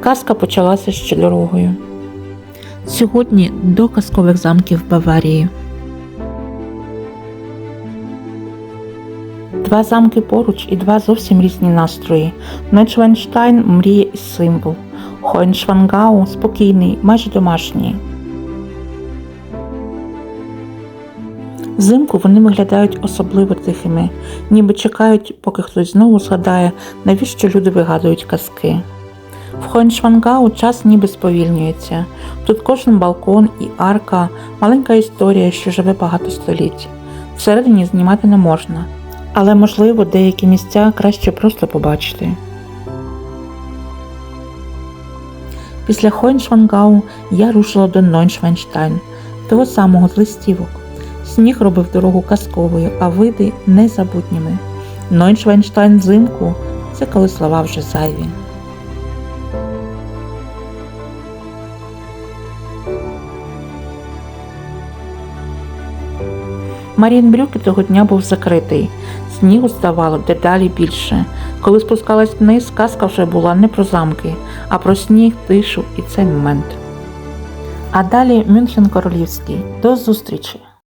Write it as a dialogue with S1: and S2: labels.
S1: Казка почалася ще дорогою. Сьогодні до казкових замків Баварії. Два замки поруч і два зовсім різні настрої. Нойчвенштайн мріє і символ. Хойншвангау спокійний, майже домашній. Взимку вони виглядають особливо тихими, ніби чекають, поки хтось знову згадає, навіщо люди вигадують казки. В Хойншвангау час ніби сповільнюється. Тут кожен балкон і арка маленька історія, що живе багато століть. Всередині знімати не можна, але можливо деякі місця краще просто побачити. Після Хойншвангау я рушила до Нойншвенштайн, того самого з листівок. Сніг робив дорогу казковою, а види незабутніми. Нойншвенштайн взимку це коли слова вже зайві. Марієнбрюки того дня був закритий. Снігу ставало дедалі більше. Коли спускалась вниз, казка вже була не про замки, а про сніг, тишу і цей момент. А далі Мюнхен Королівський. До зустрічі!